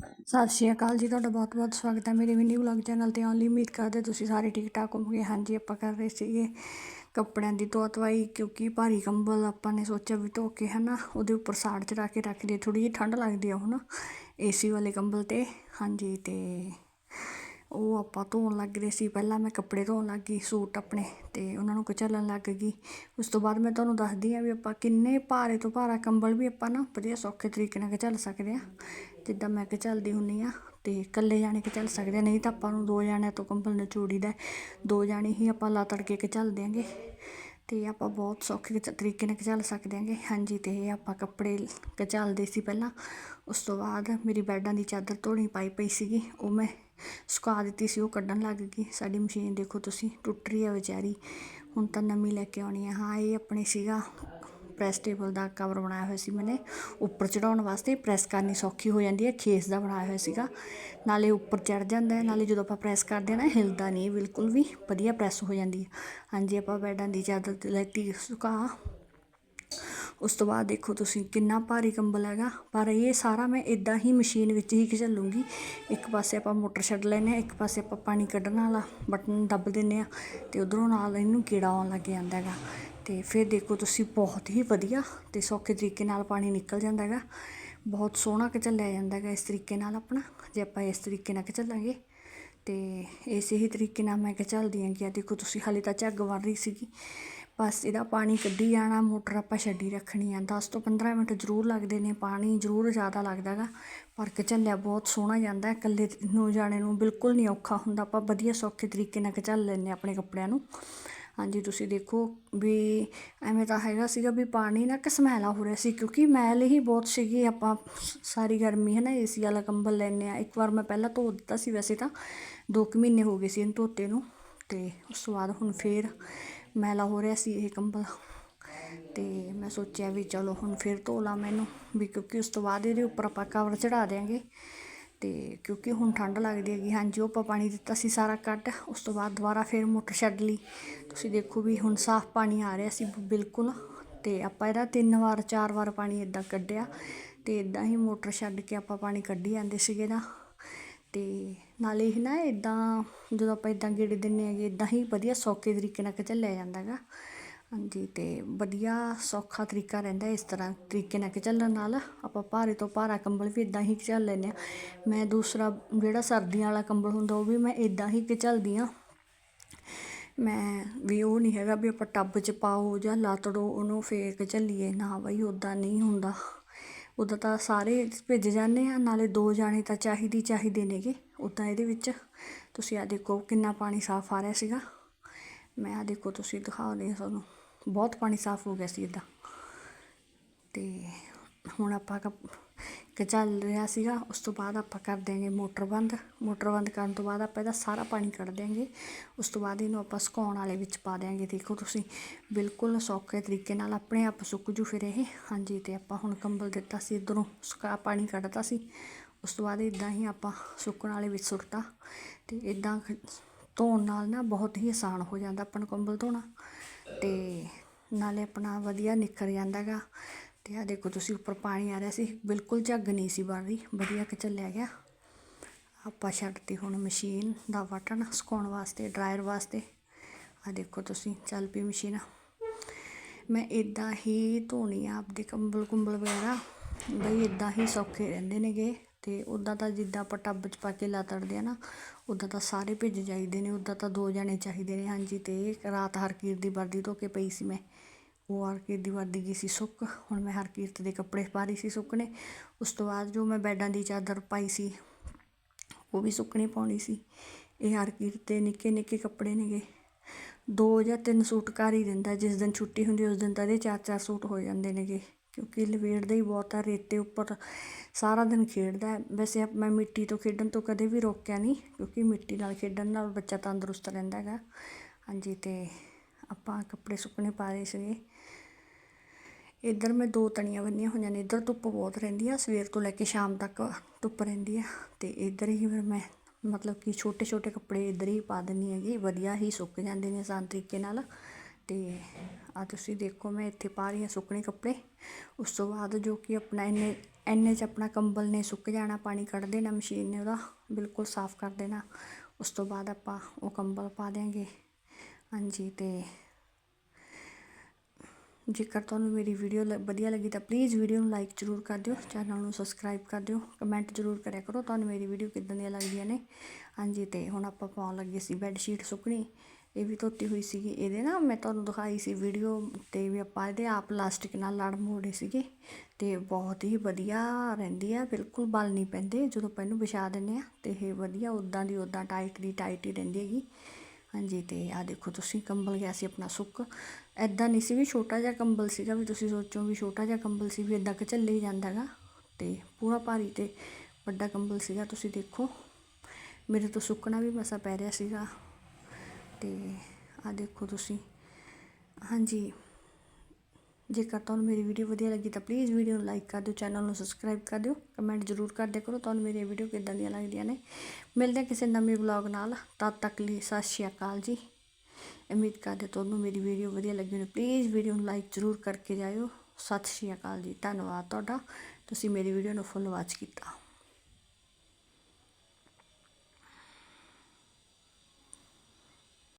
ਸਤਿ ਸ਼੍ਰੀ ਅਕਾਲ ਜੀ, ਤੁਹਾਡਾ ਬਹੁਤ ਬਹੁਤ ਸਵਾਗਤ ਹੈ ਮੇਰੇ ਮਿੰਨੀ ਵਲੌਗ ਚੈਨਲ ਤੇ ਆਉਣ ਲਈ। ਉਮੀਦ ਕਰਦੇ ਤੁਸੀਂ ਸਾਰੇ ਠੀਕ ਠਾਕ ਹੋਵੋਗੇ। ਹਾਂਜੀ, ਆਪਾਂ ਕਰ ਰਹੇ ਸੀਗੇ ਕੱਪੜਿਆਂ ਦੀ ਧੋਆ ਧਵਾਈ ਕਿਉਂਕਿ ਭਾਰੀ ਕੰਬਲ ਆਪਾਂ ਨੇ ਸੋਚਿਆ ਵੀ ਧੋ ਕੇ ਹਨਾ ਉਹਦੇ ਉੱਪਰ ਸਾੜ ਚੜਾ ਕੇ ਰੱਖ ਦਈਏ ਥੋੜੀ ਜਿਹੀ ਠੰਡ ਲੱਗਦੀ ਆ ਹੁਣ ਏਸੀ ਵਾਲੇ ਕੰਬਲ ਤੇ। ਹਾਂਜੀ, ਤੇ ਉਹ ਆਪਾਂ ਧੋਣ ਲੱਗ ਰਹੇ ਸੀ। ਪਹਿਲਾਂ ਮੈਂ ਕੱਪੜੇ ਧੋਣ ਲੱਗ ਗਈ, ਸੂਟ ਆਪਣੇ ਅਤੇ ਉਹਨਾਂ ਨੂੰ ਕੁਚਲਣ ਲੱਗ ਗਈ। ਉਸ ਤੋਂ ਬਾਅਦ ਮੈਂ ਤੁਹਾਨੂੰ ਦੱਸਦੀ ਹਾਂ ਵੀ ਆਪਾਂ ਕਿੰਨੇ ਭਾਰੇ ਤੋਂ ਭਾਰਾ ਕੰਬਲ ਵੀ ਆਪਾਂ ਨਾ ਵਧੀਆ ਸੌਖੇ ਤਰੀਕੇ ਨਾਲ ਕੁਚਲ ਸਕਦੇ ਹਾਂ। ਜਿੱਦਾਂ ਮੈਂ ਕੁਚਲਦੀ ਹੁੰਨੀ ਆ ਤੇ ਇਕੱਲੇ ਜਾਣੇ ਕੁਚਲ ਸਕਦੇ ਨਹੀਂ ਤਾਂ ਆਪਾਂ ਨੂੰ ਦੋ ਜਾਣਿਆਂ ਤੋਂ ਕੰਬਲ ਨਿਚੋੜੀਦਾ ਦੋ ਜਾਣੇ ਹੀ ਆਪਾਂ ਲਾ ਤੜ ਕੇ ਕੁਚਲ ਦਿਆਂਗੇ ਤੇ ਆਪਾਂ ਬਹੁਤ ਸੌਖੇ ਤਰੀਕੇ ਨਾਲ ਕੁਚਲ ਸਕਦੇ ਹਾਂਗੇ ਹਾਂਜੀ, ਤੇ ਇਹ ਆਪਾਂ ਕੱਪੜੇ ਕੁਚਲਦੇ ਸੀ ਪਹਿਲਾਂ। ਉਸ ਤੋਂ ਬਾਅਦ ਮੇਰੀ ਬੈਡਾਂ ਦੀ ਚਾਦਰ ਧੋਣੀ ਪਾਈ ਪਈ ਸੀਗੀ, ਉਹ ਮੈਂ ਸੁਕਾ ਦਿੱਤੀ ਸੀ, ਉਹ ਕੱਢਣ ਲੱਗ ਗਈ। ਸਾਡੀ ਮਸ਼ੀਨ ਦੇਖੋ ਤੁਸੀਂ, ਟੁੱਟ ਰਹੀ ਆ ਵਿਚਾਰੀ। ਹੁਣ ਤਾਂ ਨਵੀਂ ਲੈ ਕੇ ਆਉਣੀ ਆ ਹਾਂ, ਇਹ ਆਪਣੇ ਸੀਗਾ, ਪ੍ਰੈਸ ਟੇਬਲ ਦਾ ਕਵਰ ਬਣਾਇਆ ਹੋਇਆ ਸੀ ਮੈਨੇ। ਉੱਪਰ ਚੜਾਉਣ ਵਾਸਤੇ ਪ੍ਰੈਸ ਕਰਨੀ ਸੌਖੀ ਹੋ ਜਾਂਦੀ ਹੈ, ਖੇਸ ਦਾ ਬਣਾਇਆ ਹੋਇਆ ਸੀਗਾ। ਨਾਲੇ ਉੱਪਰ ਚੜ ਜਾਂਦਾ ਹੈ, ਨਾਲੇ ਜਦੋਂ ਆਪਾਂ ਪ੍ਰੈਸ ਕਰਦੇ ਹਾਂ ਨਾ, ਹਿਲਦਾ ਨਹੀਂ, ਬਿਲਕੁਲ ਵੀ ਵਧੀਆ ਪ੍ਰੈਸ ਹੋ ਜਾਂਦੀ ਹੈ। ਹਾਂਜੀ, ਆਪਾਂ ਬੈਡਾਂ ਦੀ ਚਾਦਰ ਲੈਤੀ ਸੁਕਾ। ਉਸ ਤੋਂ ਬਾਅਦ ਦੇਖੋ ਤੁਸੀਂ ਕਿੰਨਾ ਭਾਰੀ ਕੰਬਲ ਹੈਗਾ। ਪਰ ਇਹ ਸਾਰਾ ਮੈਂ ਇਦਾਂ ਹੀ ਮਸ਼ੀਨ ਵਿੱਚ ਹੀ ਘਚਲੂੰਗੀ ਇੱਕ ਪਾਸੇ ਆਪਾਂ ਮੋਟਰ ਛੱਡ ਲੈਨੇ ਆ ਇੱਕ ਪਾਸੇ ਆਪਾਂ ਪਾਣੀ ਕੱਢਣ ਵਾਲਾ ਬਟਨ ਦੱਬ ਦਿੰਨੇ ਆ ਤੇ ਉਧਰੋਂ ਨਾਲ ਇਹਨੂੰ ਕੀੜਾ ਆਉਣ ਲੱਗ ਜਾਂਦਾ ਹੈਗਾ। ਤੇ ਫਿਰ ਦੇਖੋ ਤੁਸੀਂ ਬਹੁਤ ਹੀ ਵਧੀਆ ਤੇ ਸੌਖੇ ਤਰੀਕੇ ਨਾਲ ਪਾਣੀ ਨਿਕਲ ਜਾਂਦਾ ਹੈਗਾ। ਬਹੁਤ ਸੋਹਣਾ ਘਚਲਿਆ ਜਾਂਦਾ ਹੈਗਾ ਇਸ ਤਰੀਕੇ ਨਾਲ ਆਪਣਾ, ਜੇ ਆਪਾਂ ਇਸ ਤਰੀਕੇ ਨਾਲ ਘਚਲਾਂਗੇ ਤੇ ਇਸੇ ਹੀ ਤਰੀਕੇ ਨਾਲ ਮੈਂ ਘਚਲਦੀ ਆਂ। ਕਿ ਦੇਖੋ ਤੁਸੀਂ ਹਾਲੇ ਤਾਂ ਝੱਗ ਵਰ ਰਹੀ ਸੀਗੀ। ਬਸ ਇਹਦਾ ਪਾਣੀ ਕੱਢੀ ਜਾਣਾ, ਮੋਟਰ ਆਪਾਂ ਛੱਡੀ ਰੱਖਣੀ ਆ। ਦਸ ਤੋਂ 15 ਮਿੰਟ ਜ਼ਰੂਰ ਲੱਗਦੇ ਨੇ ਪਾਣੀ, ਜ਼ਰੂਰ ਜ਼ਿਆਦਾ ਲੱਗਦਾ ਗਾ। ਪਰ ਘਚਲਿਆ ਬਹੁਤ ਸੋਹਣਾ ਜਾਂਦਾ, ਇਕੱਲੇ ਨੂੰ ਜਾਣੇ ਨੂੰ ਬਿਲਕੁਲ ਨਹੀਂ ਔਖਾ ਹੁੰਦਾ। ਆਪਾਂ ਵਧੀਆ ਸੌਖੇ ਤਰੀਕੇ ਨਾਲ ਘਚਲ ਲੈਂਦੇ ਹਾਂ ਆਪਣੇ ਕੱਪੜਿਆਂ ਨੂੰ। ਹਾਂਜੀ, ਤੁਸੀਂ ਦੇਖੋ ਵੀ ਐਵੇਂ ਤਾਂ ਹੈਗਾ ਸੀਗਾ ਵੀ ਪਾਣੀ ਨਾ ਘਸਮੈਲਾ ਹੋ ਰਿਹਾ ਸੀ, ਕਿਉਂਕਿ ਮੈਲ ਹੀ ਬਹੁਤ ਸੀਗੀ। ਆਪਾਂ ਸਾਰੀ ਗਰਮੀ ਹੈ ਨਾ ਏਸੀ ਵਾਲਾ ਕੰਬਲ ਲੈਂਦੇ ਆ ਇੱਕ ਵਾਰ ਮੈਂ ਪਹਿਲਾਂ ਧੋ ਦਿੱਤਾ ਸੀ ਵੈਸੇ ਤਾਂ। 2 ਕੁ ਮਹੀਨੇ ਹੋ ਗਏ ਸੀ ਇਹਨੂੰ ਧੋਤੇ ਨੂੰ। ਤੇ ਉਸ ਤੋਂ ਬਾਅਦ ਹੁਣ ਫੇਰ ਮੈਲਾ ਹੋ ਰਿਹਾ ਸੀ ਇਹ ਕੰਬਲ। ਤੇ ਮੈਂ ਸੋਚਿਆ ਵੀ ਚਲੋ ਹੁਣ ਫਿਰ ਧੋ ਲਾਂ ਮੈਨੂੰ, ਵੀ ਕਿਉਂਕਿ ਉਸ ਤੋਂ ਬਾਅਦ ਇਹਦੇ ਉੱਪਰ ਆਪਾਂ ਕਵਰ ਚੜਾ ਦਿਆਂਗੇ। ਤੇ ਕਿਉਂਕਿ ਹੁਣ ਠੰਡ ਲੱਗਦੀ ਹੈਗੀ, ਹਾਂਜੀ ਉਹ ਆਪਾਂ ਪਾਣੀ ਦਿੱਤਾ ਸੀ ਸਾਰਾ ਕੱਟ ਉਸ ਤੋਂ ਬਾਅਦ ਦੁਬਾਰਾ ਫਿਰ ਮੋਟਰ ਛੱਡ ਲਈ। ਤੁਸੀਂ ਦੇਖੋ ਵੀ ਹੁਣ ਸਾਫ਼ ਪਾਣੀ ਆ ਰਿਹਾ ਸੀ ਬਿਲਕੁਲ। ਤੇ ਆਪਾਂ ਇਹਦਾ ਤਿੰਨ ਵਾਰ, ਚਾਰ ਵਾਰ ਪਾਣੀ ਇਦਾਂ ਕੱਢਿਆ। ਤੇ ਇਦਾਂ ਹੀ ਮੋਟਰ ਛੱਡ ਕੇ ਆਪਾਂ ਪਾਣੀ ਕੱਢੀ ਜਾਂਦੇ ਸੀਗੇ ਨਾ। ਤੇ ਨਾਲੇ ਇਹ ਨਾ ਇੱਦਾਂ ਜਦੋਂ ਆਪਾਂ ਇੱਦਾਂ ਗੇੜੇ ਦਿੰਨੇ ਹੈਗੇ ਇੱਦਾਂ ਹੀ ਵਧੀਆ ਸੌਖੇ ਤਰੀਕੇ ਨਾਲ ਚੱਲਿਆ ਜਾਂਦਾ ਹੈਗਾ। ਹਾਂਜੀ ਅਤੇ ਵਧੀਆ ਸੌਖਾ ਤਰੀਕਾ ਰਹਿੰਦਾ ਇਸ ਤਰ੍ਹਾਂ ਤਰੀਕੇ ਨਾਲ ਚੱਲਣ ਨਾਲ ਆਪਾਂ ਭਾਰੇ ਤੋਂ ਭਾਰਾ ਕੰਬਲ ਵੀ ਇਦਾਂ ਹੀ ਚੱਲ ਲੈਂਦੇ ਹਾਂ। ਮੈਂ ਦੂਸਰਾ ਜਿਹੜਾ ਸਰਦੀਆਂ ਵਾਲਾ ਕੰਬਲ ਹੁੰਦਾ ਉਹ ਵੀ ਮੈਂ ਇਦਾਂ ਹੀ ਚੱਲਦੀ ਹਾਂ। ਮੈਂ ਵੀ ਉਹ ਨਹੀਂ ਹੈਗਾ ਵੀ ਆਪਾਂ ਟੱਬ 'ਚ ਪਾਓ ਜਾਂ ਲਾਤੜੋ ਉਹਨੂੰ ਫੇਕ ਝੱਲੀਏ ਨਾ ਬਈ ਉਦਾਂ ਨਹੀਂ ਹੁੰਦਾ। ਉੱਦਾਂ ਤਾਂ ਸਾਰੇ ਭਿੱਜ ਜਾਂਦੇ ਆ, ਨਾਲੇ ਦੋ ਜਾਣੇ ਤਾਂ ਚਾਹੀਦੀ ਚਾਹੀਦੇ ਨੇਗੇ। ਉੱਦਾਂ ਇਹਦੇ ਵਿੱਚ ਤੁਸੀਂ ਆ ਦੇਖੋ ਕਿੰਨਾ ਪਾਣੀ ਸਾਫ਼ ਆ ਰਿਹਾ ਸੀਗਾ। ਮੈਂ ਆ ਦੇਖੋ ਤੁਸੀਂ ਦਿਖਾਉਂਦੇ ਆ ਤੁਹਾਨੂੰ। ਬਹੁਤ ਪਾਣੀ ਸਾਫ਼ ਹੋ ਗਿਆ ਸੀ ਇਦਾਂ। ਤੇ ਹੁਣ ਆਪਾਂ ਕਿ ਚੱਲ ਰਿਹਾ ਸੀਗਾ, ਉਸ ਤੋਂ ਬਾਅਦ ਆਪਾਂ ਕਰ ਦਿਆਂਗੇ ਮੋਟਰ ਬੰਦ। ਮੋਟਰ ਬੰਦ ਕਰਨ ਤੋਂ ਬਾਅਦ ਆਪਾਂ ਇਹਦਾ ਸਾਰਾ ਪਾਣੀ ਕੱਢ ਦਿਆਂਗੇ। ਉਸ ਤੋਂ ਬਾਅਦ ਇਹਨੂੰ ਆਪਾਂ ਸੁਕਾਉਣ ਵਾਲੇ ਵਿੱਚ ਪਾ ਦਿਆਂਗੇ। ਦੇਖੋ ਤੁਸੀਂ, ਬਿਲਕੁਲ ਸੌਖੇ ਤਰੀਕੇ ਨਾਲ ਆਪਣੇ ਆਪ ਸੁੱਕ ਜੂ ਫਿਰ ਇਹ। ਹਾਂਜੀ, ਤੇ ਆਪਾਂ ਹੁਣ ਕੰਬਲ ਦਿੱਤਾ ਸੀ, ਇਧਰੋਂ ਸੁਕਾ, ਪਾਣੀ ਕੱਢਤਾ ਸੀ। ਉਸ ਤੋਂ ਬਾਅਦ ਇਦਾਂ ਹੀ ਆਪਾਂ ਸੁੱਕਣ ਵਾਲੇ ਵਿੱਚ ਸੁੱਟਤਾ। ਤੇ ਇਦਾਂ ਧੋਣ ਨਾਲ ਨਾ ਬਹੁਤ ਹੀ ਆਸਾਨ ਹੋ ਜਾਂਦਾ ਆਪਾਂ ਨੂੰ ਕੰਬਲ ਧੋਣਾ। ਤੇ ਨਾਲੇ ਆਪਣਾ ਵਧੀਆ ਨਿਕਲ ਜਾਂਦਾ ਗਾ ਤੇ ਆ ਦੇਖੋ ਤੁਸੀਂ ਉੱਪਰ ਪਾਣੀ ਆ ਰਿਹਾ ਸੀ। ਬਿਲਕੁਲ ਝੱਗ ਨਹੀਂ ਸੀ ਬਣ ਰਹੀ। ਵਧੀਆ ਕਿ ਚੱਲਿਆ ਗਿਆ। ਆਪਾਂ ਛੱਡਤੀ ਹੁਣ ਮਸ਼ੀਨ ਦਾ ਬਟਨ ਸੁਕਾਉਣ ਵਾਸਤੇ, ਡਰਾਇਰ ਵਾਸਤੇ। ਆ ਦੇਖੋ ਤੁਸੀਂ, ਚੱਲ ਪਈ ਮਸ਼ੀਨ। ਮੈਂ ਇਦਾਂ ਹੀ ਧੋਣੀ ਆ ਆਪਦੇ ਕੰਬਲ ਕੁੰਬਲ ਵਗੈਰਾ। ਬਈ ਇਦਾਂ ਹੀ ਸੌਖੇ ਰਹਿੰਦੇ ਨੇਗੇ ਤੇ ਉਦਾਂ ਤਾਂ ਜਿੱਦਾਂ ਆਪਾਂ ਟੱਬ 'ਚ ਪਾ ਕੇ ਲਾ ਤੜਦੇ ਆ ਨਾ ਉਦਾਂ ਤਾਂ ਸਾਰੇ ਭਿੱਜ ਜਾਈਦੇ ਨੇ ਉਦਾਂ ਤਾਂ ਦੋ ਜਣੇ ਚਾਹੀਦੇ ਨੇ। ਹਾਂਜੀ, ਤੇ ਰਾਤ ਹਰਕੀਰ ਦੀ ਵਰਦੀ ਧੋ ਕੇ ਪਈ ਸੀ ਮੈਂ। ਉਹ ਹਰਕੀਰਤ ਦੀ ਵਰਦੀ ਗਈ ਸੀ ਸੁੱਕ। ਹੁਣ ਮੈਂ ਹਰਕੀਰਤ ਦੇ ਕੱਪੜੇ ਪਾ ਰਹੀ ਸੀ ਸੁੱਕਣੇ। ਉਸ ਤੋਂ ਬਾਅਦ ਜੋ ਮੈਂ ਬੈਡਾਂ ਦੀ ਚਾਦਰ ਪਾਈ ਸੀ, ਉਹ ਵੀ ਸੁੱਕਣੇ ਪਾਉਣੀ ਸੀ। ਇਹ ਹਰਕੀਰਤ ਦੇ ਨਿੱਕੇ ਨਿੱਕੇ ਕੱਪੜੇ ਨੇਗੇ। ਦੋ ਜਾਂ ਤਿੰਨ ਸੂਟ ਕਰ ਹੀ ਦਿੰਦਾ ਜਿਸ ਦਿਨ ਛੁੱਟੀ ਹੁੰਦੀ ਉਸ ਦਿਨ ਤਾਂ ਇਹਦੇ ਚਾਰ ਚਾਰ ਸੂਟ ਹੋ ਜਾਂਦੇ ਨੇਗੇ। ਕਿਉਂਕਿ ਲਵੇੜਦਾ ਹੀ ਬਹੁਤ ਆ, ਰੇਤੇ ਉੱਪਰ ਸਾਰਾ ਦਿਨ ਖੇਡਦਾ। ਹੈ ਵੈਸੇ ਮੈਂ ਮਿੱਟੀ ਤੋਂ ਖੇਡਣ ਤੋਂ ਕਦੇ ਵੀ ਰੋਕਿਆ ਨਹੀਂ, ਕਿਉਂਕਿ ਮਿੱਟੀ ਨਾਲ ਖੇਡਣ ਨਾਲ ਬੱਚਾ ਤੰਦਰੁਸਤ ਰਹਿੰਦਾ ਹੈਗਾ। ਹਾਂਜੀ, ਤੇ ਆਪਾਂ ਕੱਪੜੇ ਸੁੱਕਣੇ ਪਾ ਰਹੇ ਸੀਗੇ। ਇੱਧਰ ਮੈਂ ਦੋ ਤਣੀਆਂ ਬੰਨੀਆਂ ਹੋਈਆਂ ਨੇ, ਇੱਧਰ ਧੁੱਪ ਬਹੁਤ ਰਹਿੰਦੀ ਆ, ਸਵੇਰ ਤੋਂ ਲੈ ਕੇ ਸ਼ਾਮ ਤੱਕ ਧੁੱਪ ਰਹਿੰਦੀ ਆ। ਤੇ ਇੱਧਰ ਹੀ ਫਿਰ ਮੈਂ, ਮਤਲਬ ਕਿ ਛੋਟੇ ਛੋਟੇ ਕੱਪੜੇ ਇੱਧਰ ਹੀ ਪਾ ਦਿੰਨੀ ਹੈਗੀ, ਵਧੀਆ ਹੀ ਸੁੱਕ ਜਾਂਦੇ ਨੇ ਆਸਾਨ ਤਰੀਕੇ ਨਾਲ। ਤੇ ਆ ਤੁਸੀਂ ਦੇਖੋ, ਮੈਂ ਇੱਥੇ ਪਾ ਰਹੀ ਹਾਂ ਸੁੱਕਣੇ ਕੱਪੜੇ। ਉਸ ਤੋਂ ਬਾਅਦ ਜੋ ਕਿ ਆਪਣਾ ਇੰਨੇ ਇੰਨੇ 'ਚ ਆਪਣਾ ਕੰਬਲ ਨੇ ਸੁੱਕ ਜਾਣਾ, ਪਾਣੀ ਕੱਢ ਦੇਣਾ ਮਸ਼ੀਨ ਨੇ ਉਹਦਾ, ਬਿਲਕੁਲ ਸਾਫ਼ ਕਰ ਦੇਣਾ। ਉਸ ਤੋਂ ਬਾਅਦ ਆਪਾਂ ਉਹ ਕੰਬਲ ਪਾ ਦਿਆਂਗੇ। ਹਾਂਜੀ ਅਤੇ ਜੇਕਰ ਤੁਹਾਨੂੰ ਮੇਰੀ ਵੀਡੀਓ ਲ- ਵਧੀਆ ਲੱਗੀ ਤਾਂ ਪਲੀਜ਼ ਵੀਡੀਓ ਨੂੰ ਲਾਈਕ ਜ਼ਰੂਰ ਕਰ ਦਿਓ ਚੈਨਲ ਨੂੰ ਸਬਸਕ੍ਰਾਈਬ ਕਰ ਦਿਓ ਕਮੈਂਟ ਜ਼ਰੂਰ ਕਰਿਆ ਕਰੋ, ਤੁਹਾਨੂੰ ਮੇਰੀ ਵੀਡੀਓ ਕਿੱਦਾਂ ਦੀਆਂ ਲੱਗਦੀਆਂ ਨੇ। ਹਾਂਜੀ ਤੇ ਹੁਣ ਆਪਾਂ ਪਾਉਣ ਲੱਗੇ ਸੀ ਬੈੱਡ ਸ਼ੀਟ ਸੁੱਕਣੀ, ਇਹ ਵੀ ਧੋਤੀ ਹੋਈ ਸੀਗੀ, ਇਹਦੇ ਨਾ ਮੈਂ ਤੁਹਾਨੂੰ ਦਿਖਾਈ ਸੀ ਵੀਡੀਓ ਤੇ ਵੀ ਆਪਾਂ ਇਹਦੇ ਆਪ ਪਲਾਸਟਿਕ ਨਾਲ ਲੜ ਮੋੜੇ ਸੀਗੇ ਤੇ ਬਹੁਤ ਹੀ ਵਧੀਆ ਰਹਿੰਦੀ ਆ, ਬਿਲਕੁਲ ਬਲ ਨਹੀਂ ਪੈਂਦੇ, ਜਦੋਂ ਆਪਾਂ ਇਹਨੂੰ ਵਿਛਾ ਦਿੰਦੇ ਆ ਤੇ ਇਹ ਵਧੀਆ ਉਦਾਂ ਦੀ ਉਦਾਂ ਟਾਈਟ ਦੀ ਟਾਈਟ ਹੀ ਰਹਿੰਦੀ ਹੈਗੀ। ਹਾਂਜੀ, ਤੇ ਆ ਦੇਖੋ ਤੁਸੀਂ ਕੰਬਲ ਗਿਆ ਸੀ ਆਪਣਾ ਸੁੱਕ। ਐਦਾਂ ਨਹੀਂ ਸੀ ਵੀ ਛੋਟਾ ਜਿਹਾ ਕੰਬਲ ਸੀਗਾ ਵੀ ਤੁਸੀਂ ਸੋਚੋ ਵੀ ਛੋਟਾ ਜਿਹਾ ਕੰਬਲ ਸੀ ਵੀ ਇਦਾਂ ਕਿ ਚੱਲੇ ਹੀ ਜਾਂਦਾ ਗਾ ਤੇ ਪੂਰਾ ਭਾਰੀ ਤੇ ਵੱਡਾ ਕੰਬਲ ਸੀਗਾ, ਤੁਸੀਂ ਦੇਖੋ। ਮੇਰੇ ਤੋਂ ਸੁੱਕਣਾ ਵੀ ਮਸਾ ਪੈ ਰਿਹਾ ਸੀਗਾ। ਤੇ ਆ ਦੇਖੋ ਤੁਸੀਂ। ਹਾਂਜੀ। ਜੇਕਰ ਤੁਹਾਨੂੰ ਮੇਰੀ ਵੀਡੀਓ ਵਧੀਆ ਲੱਗੀ ਤਾਂ ਪਲੀਜ਼ ਵੀਡੀਓ ਨੂੰ ਲਾਈਕ ਕਰ ਦਿਓ ਚੈਨਲ ਨੂੰ ਸਬਸਕ੍ਰਾਈਬ ਕਰ ਦਿਓ ਕਮੈਂਟ ਜ਼ਰੂਰ ਕਰਦੇ ਕਰੋ, ਤੁਹਾਨੂੰ ਮੇਰੀ ਵੀਡੀਓ ਕਿੱਦਾਂ ਦੀਆਂ ਲੱਗਦੀਆਂ ਨੇ। ਮਿਲਦੇ ਕਿਸੇ ਨਵੇਂ ਵਲੌਗ ਨਾਲ, ਤਦ ਤੱਕ ਲਈ ਸਤਿ ਸ਼੍ਰੀ ਅਕਾਲ ਜੀ। ਉਮੀਦ ਕਰਦੇ ਤੁਹਾਨੂੰ ਮੇਰੀ ਵੀਡੀਓ ਵਧੀਆ ਲੱਗੀ ਹੋਣੀ ਪਲੀਜ਼ ਵੀਡੀਓ ਨੂੰ ਲਾਈਕ ਜ਼ਰੂਰ ਕਰਕੇ ਜਾਇਓ। ਸਤਿ ਸ਼੍ਰੀ ਅਕਾਲ ਜੀ, ਧੰਨਵਾਦ ਤੁਹਾਡਾ। ਤੁਸੀਂ ਮੇਰੀ ਵੀਡੀਓ ਨੂੰ ਫੁੱਲ ਵਾਚ ਕੀਤਾ।